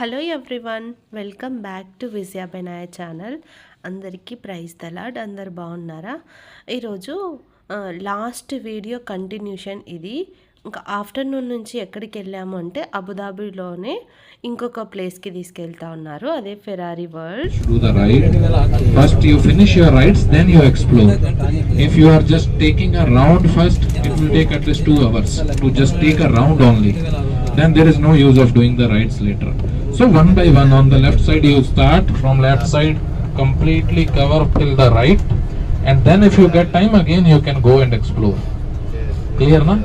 Hello everyone welcome back to Vijaya బెనాయ channel. అందరికీ ప్రైజ్ తలాడ్ అందరు బాగున్నారా? ఈరోజు లాస్ట్ వీడియో కంటిన్యూషన్ ఇది. ఇంకా ఆఫ్టర్నూన్ నుంచి ఎక్కడికి వెళ్ళాము అంటే అబుదాబీలోనే ఇంకొక ప్లేస్కి తీసుకెళ్తా ఉన్నారు. అదే Ferrari world. First you finish your rides then you explore if you are just taking first hours of doing So one by one on the left side you start. From left side, completely cover till the right, and then if you get time again you can go and explore. Clear na?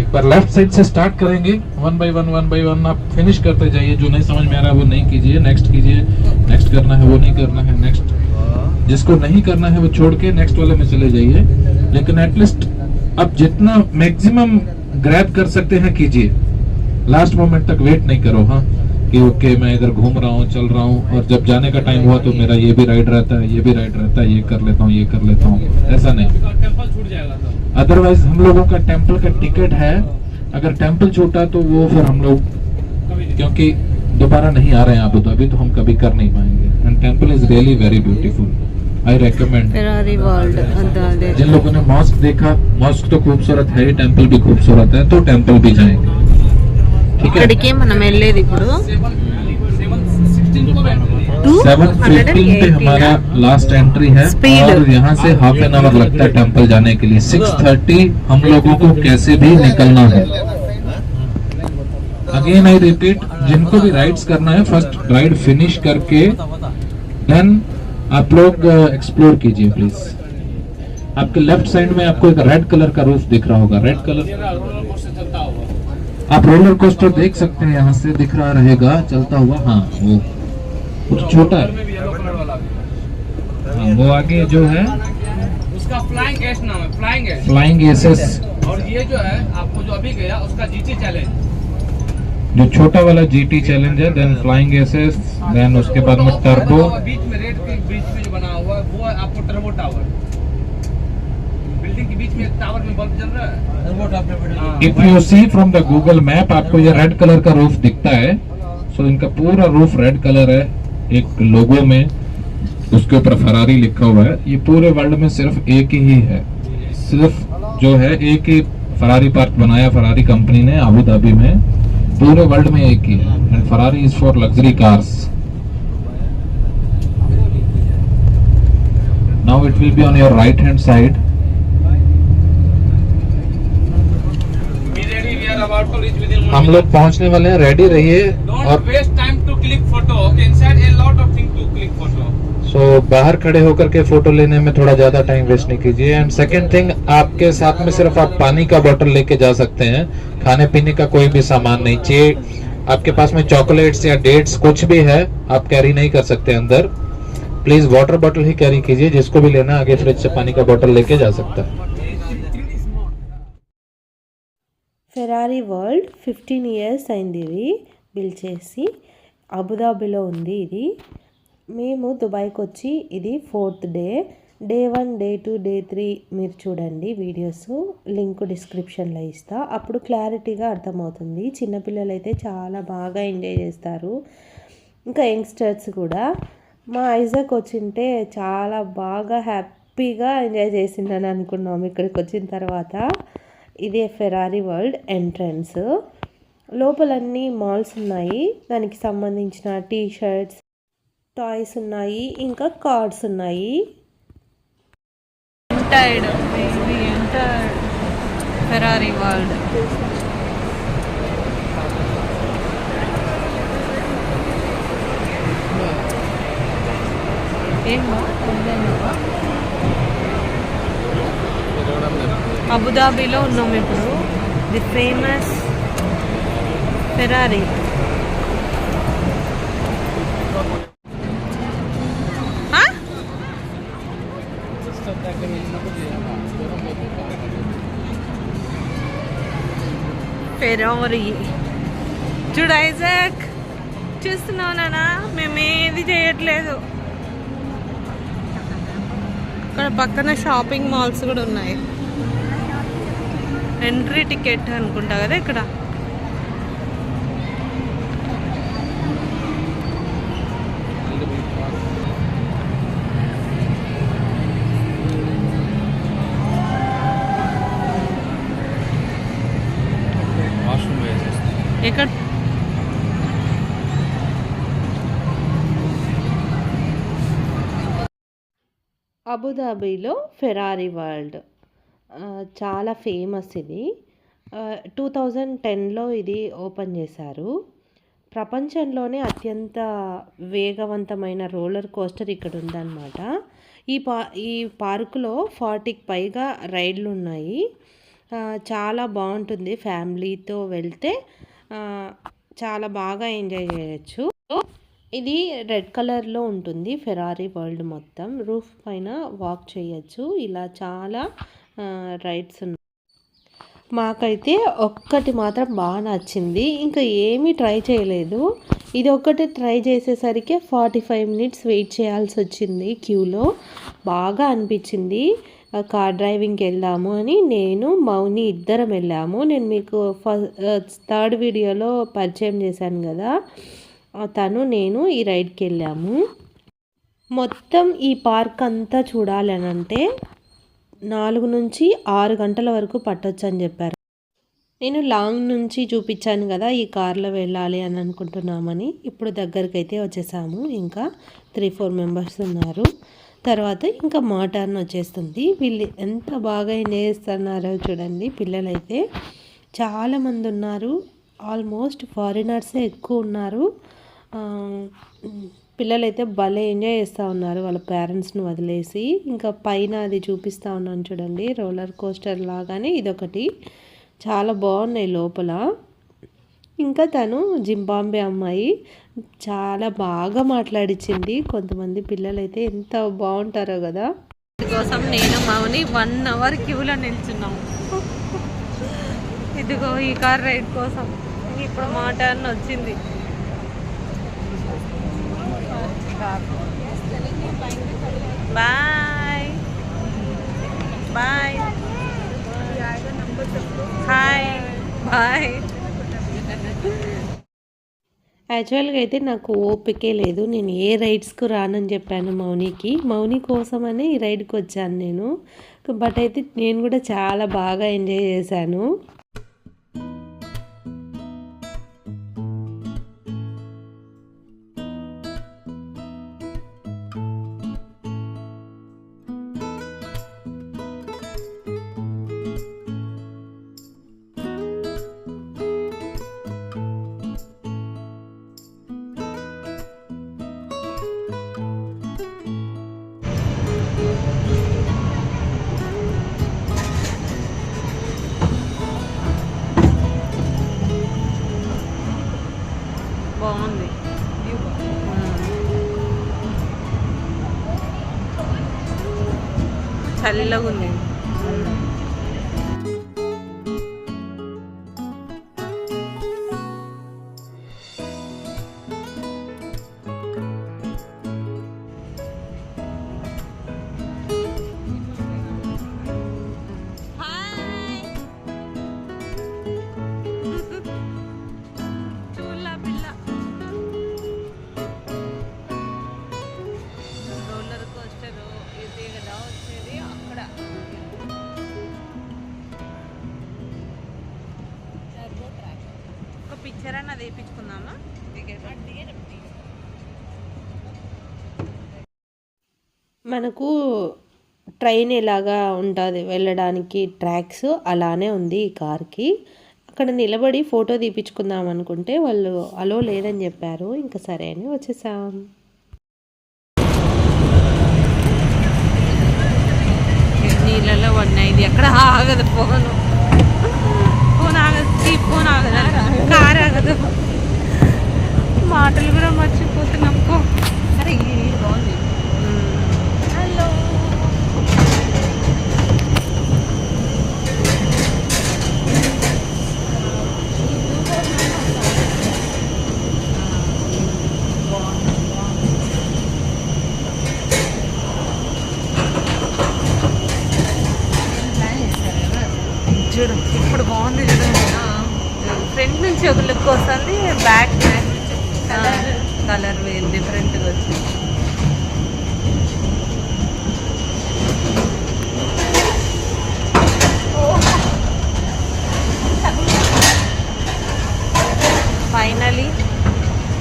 एक बार left side से start करेंगे। One by one one by one आप finish करते जाइए। जो नहीं समझ में आ रहा है वो नहीं कीजिए। नेक्स्ट कीजिए। नेक्स्ट करना है वो नहीं करना है। नेक्स्ट जिसको नहीं करना है वो छोड़ के नेक्स्ट वाले में चले जाइए। लेकिन एटलीस्ट आप जितना मैक्सिमम ग्रैब कर सकते हैं कीजिए। लास्ट मोमेंट तक वेट नहीं करो हाँ? कि ओके मैं इधर घूम रहा हूँ चल रहा हूँ और जब जाने का टाइम हुआ तो मेरा ये भी राइड रहता है ये भी राइड रहता है ये कर लेता हूँ ये कर लेता हूँ। ऐसा नहीं। अदरवाइज़ हम लोगों का टेंपल का टिकट है। अगर टेंपल छूटा तो वो फिर हम लोग क्योंकि दोबारा नहीं आ रहे हैं आप तो अभी तो हम कभी कर नहीं पाएँगे। And temple is really very beautiful I recommend जिन लोगों ने मॉस्क देखा मॉस्क तो खूबसूरत है टेंपल भी खूबसूरत है तो टेंपल भी जाएँगे। ఇక్కడికే మనం వెళ్ళేది ఇప్పుడు सेवन फिफ्टीन पे हमारा लास्ट एंट्री है Speed. और यहाँ से हाफ एन आवर लगता है टेम्पल जाने के लिए सिक्स थर्टी हम लोगों को कैसे भी निकलना है अगेन आई रिपीट जिनको भी राइड्स करना है फर्स्ट राइड फिनिश करके देन आप लोग एक्सप्लोर कीजिए प्लीज आपके लेफ्ट साइड में आपको एक रेड कलर का रूफ दिख रहा होगा रेड कलर आप रोलर कोस्टर देख सकते हैं यहाँ से दिख रहा रहेगा चलता हुआ हाँ वो तो छोटा है। हाँ, वो आगे जो है उसका फ्लाइंग एस नाम है फ्लाइंग एस फ्लाइंग एसएस और ये जो है आपको जो अभी गया उसका जीटी चैलेंज जो छोटा वाला जीटी चैलेंज है देन फ्लाइंग एसएस देन उसके बाद में टर्बो बीच में रेड के बीच में जो बना हुआ है वो है आपको टर्बो टावर बिल्डिंग के बीच में एक टावर में बल्ब जल रहा है turbo tower if you see from the Google map आपको ये रेड कलर का रूफ दिखता है। सो so इनका पूरा रूफ रेड कलर है एक लोगो में। उसके ऊपर फरारी लिखा हुआ है। ये पूरे वर्ल्ड में सिर्फ़ एक ही है। सिर्फ़ जो है एक ही फरारी पार्क बनाया फरारी कंपनी ने अबू धाबी में। पूरे वर्ल्ड में एक ही है। And Ferrari is for luxury cars now it will be on your right hand side हम लोग पहुँचने वाले हैं रेडी रहिए और time to click photo. Okay, inside a lot of things to click photo. सो बाहर खड़े होकर के फ़ोटो लेने में थोड़ा ज़्यादा टाइम वेस्ट नहीं कीजिए। एंड सेकंड थिंग आपके साथ में सिर्फ़ आप पानी का बोतल लेके जा सकते हैं। खाने पीने का कोई भी सामान नहीं चाहिए। आपके पास में चॉकलेट्स या डेट्स कुछ भी है आप कैरी नहीं कर सकते अंदर। प्लीज़ वाटर बॉटल ही कैरी कीजिए जिसको भी लेना आगे फ्रिज से पानी का बॉटल लेके जा सकता है। ఫెరారీ వరల్డ్ ఫిఫ్టీన్ ఇయర్స్ అయింది ఇది బిల్ చేసి. అబుదాబిలో ఉంది ఇది. మేము దుబాయ్కి వచ్చి ఇది fourth day day one day two day three మీరు చూడండి వీడియోస్ లింక్ డిస్క్రిప్షన్లో ఇస్తా. అప్పుడు క్లారిటీగా అర్థమవుతుంది. చిన్నపిల్లలు అయితే చాలా బాగా ఎంజాయ్ చేస్తారు. ఇంకా యంగ్స్టర్స్ కూడా. మా ఐజాక్ వచ్చింటే చాలా బాగా హ్యాపీగా ఎంజాయ్ చేసిందని అనుకున్నాం ఇక్కడికి వచ్చిన తర్వాత. ఇదే ఫెరారీ వరల్డ్ ఎంట్రన్స్ లోపలన్నీ మాల్స్ ఉన్నాయి. దానికి సంబంధించిన టీ షర్ట్స్ టాయ్స్ ఉన్నాయి. ఇంకా కార్డ్స్ ఉన్నాయి. ఎంటర్డ్ ఎంటర్డ్ ఫెరారీ వరల్డ్ అబుదాబీలో ఉన్నాం ఇప్పుడు. The famous Ferrari. ఫెరారీ. చూడు ఐజాక్. చూస్తున్నావు నానా? మేమేది చేయట్లేదు. ఇక్కడ పక్కన షాపింగ్ మాల్స్ కూడా ఉన్నాయి. ఎంట్రీ టికెట్ అనుకుంటా కదా ఇక్కడ. ఎక్కడ అబుదాబీలో ఫెరారీ వరల్డ్. చాలా ఫేమస్ ఇది. టూ థౌజండ్ టెన్లో ఇది ఓపెన్ చేశారు. ప్రపంచంలోనే అత్యంత వేగవంతమైన రోలర్ కోస్టర్ ఇక్కడ ఉందన్నమాట ఈ పా ఈ పార్కులో ఫార్టీకి పైగా రైడ్లు ఉన్నాయి చాలా బాగుంటుంది ఫ్యామిలీతో వెళ్తే. చాలా బాగా ఎంజాయ్ చేయొచ్చు. ఇది రెడ్ కలర్లో ఉంటుంది. ఫెరారీ వరల్డ్ మొత్తం. రూఫ్ పైన వాక్ చేయొచ్చు. ఇలా చాలా రైడ్స్ ఉన్నాయి మాకైతే ఒక్కటి మాత్రం బాగా నచ్చింది. ఇంకా ఏమీ ట్రై చేయలేదు. ఇది ఒక్కటి ట్రై చేసేసరికి ఫార్టీ ఫైవ్ మినిట్స్ వెయిట్ చేయాల్సి వచ్చింది క్యూలో. బాగా అనిపించింది. కార్ డ్రైవింగ్కి వెళ్దాము అని నేను మౌని ఇద్దరం వెళ్ళాము. నేను మీకు ఫస్ట్ థర్డ్ వీడియోలో పరిచయం చేశాను కదా. తను నేను ఈ రైడ్కి వెళ్ళాము. మొత్తం ఈ పార్క్ అంతా చూడాలని అంటే నాలుగు నుంచి ఆరు గంటల వరకు పట్టొచ్చు అని చెప్పారు. నేను లాంగ్ నుంచి చూపించాను కదా ఈ కార్లో వెళ్ళాలి అని అనుకుంటున్నామని. ఇప్పుడు దగ్గరికి అయితే వచ్చేసాము. ఇంకా త్రీ ఫోర్ మెంబర్స్ ఉన్నారు. తర్వాత ఇంకా మా టర్న్ వచ్చేస్తుంది. వీళ్ళు ఎంత బాగా ఎంజాయ్ చేస్తున్నారో చూడండి. పిల్లలైతే చాలామంది ఉన్నారు. ఆల్మోస్ట్ ఫారినర్సే ఎక్కువ ఉన్నారు. పిల్లలైతే భలే ఎంజాయ్ చేస్తూ ఉన్నారు వాళ్ళ పేరెంట్స్ని వదిలేసి. ఇంకా పైన అది చూపిస్తూ ఉన్నాను చూడండి రోలర్ కోస్టర్ లాగానే ఇదొకటి. చాలా బాగున్నాయి లోపల. ఇంకా తను జింబాంబే అమ్మాయి. చాలా బాగా మాట్లాడిచ్చింది. కొంతమంది పిల్లలైతే ఎంత బాగుంటారో కదా. కోసం నేను మౌని వన్ అవర్ క్యూలో నిల్చున్నాము ఇదిగో ఈ కార్ రైడ్ కోసం. ఇప్పుడు మా టర్న్ వచ్చింది. బాయ్ బాయ్ హాయ్ బాయ్ యాక్చువల్గా అయితే నాకు ఓపికే లేదు. నేను ఏ రైడ్స్కు రానని చెప్పాను మౌనికి. మౌని కోసమనే ఈ రైడ్కి వచ్చాను నేను. బట్ అయితే నేను కూడా చాలా బాగా ఎంజాయ్ చేశాను. చల్లగా ఉంది. పిక్చర్ అన్న వేయించుకుందామా? మనకు ట్రైన్ ఎలాగా ఉంటుంది వెళ్ళడానికి? ట్రాక్స్ అలానే ఉంది ఈ కార్కి. అక్కడ నిలబడి ఫోటో తీపించుకుందాం అనుకుంటే వాళ్ళు అలో లేదని చెప్పారు ఇంకా సరే అని వచ్చేసాం. నీళ్ళలో ఉన్నాయి ఇది ఎక్కడ ఆగదు ఫోన్ ఫోన్ ఆగదు. ఈ ఫోన్ ఆగదు కార్ ఆగదు మాటలు కూడా మర్చిపోతున్నాం. అరే ఇది బాగుంది. హలో. చూడు ఇప్పుడు బాగుంది చూడండి ఫ్రంట్ నుంచి ఒక లుక్ వస్తుంది బ్యాక్ కలర్ వేరు డిఫరెంట్గా వచ్చింది.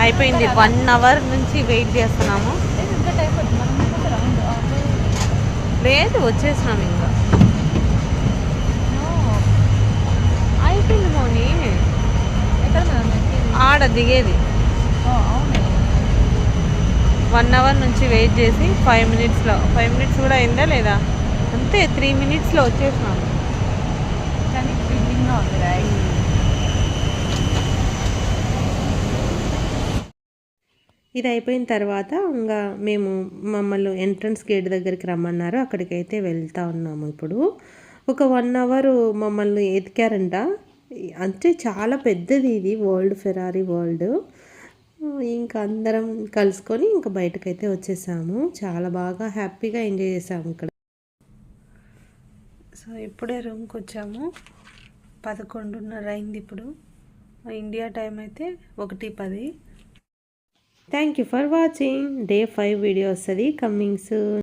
అయిపోయింది. వన్ అవర్ నుంచి వెయిట్ చేస్తున్నాము. లేదు వచ్చేసినాం ఇంకా. అయిపోయింది మోని ఆడ దిగేది. వన్ అవర్ నుంచి వెయిట్ చేసి ఫైవ్ మినిట్స్లో ఫైవ్ మినిట్స్ కూడా అయిందా లేదా? అంతే త్రీ మినిట్స్లో వచ్చేసినాం. ఇది అయిపోయిన తర్వాత ఇంకా మేము మమ్మల్ని ఎంట్రన్స్ గేట్ దగ్గరికి రమ్మన్నారు. అక్కడికైతే వెళ్తా ఉన్నాము ఇప్పుడు. ఒక వన్ అవర్ మమ్మల్ని ఎతికారంట. అంటే చాలా పెద్దది ఇది వరల్డ్ ఫెరారీ వరల్డ్. ఇంకా అందరం కలుసుకొని ఇంకా బయటకైతే వచ్చేసాము. చాలా బాగా హ్యాపీగా ఎంజాయ్ చేసాము ఇక్కడ. సో ఇప్పుడే రూమ్కి వచ్చాము పదకొండున్నర అయింది ఇప్పుడు. ఇండియా టైం అయితే ఒకటి పది. Thank you for watching day five video వస్తుంది. Coming soon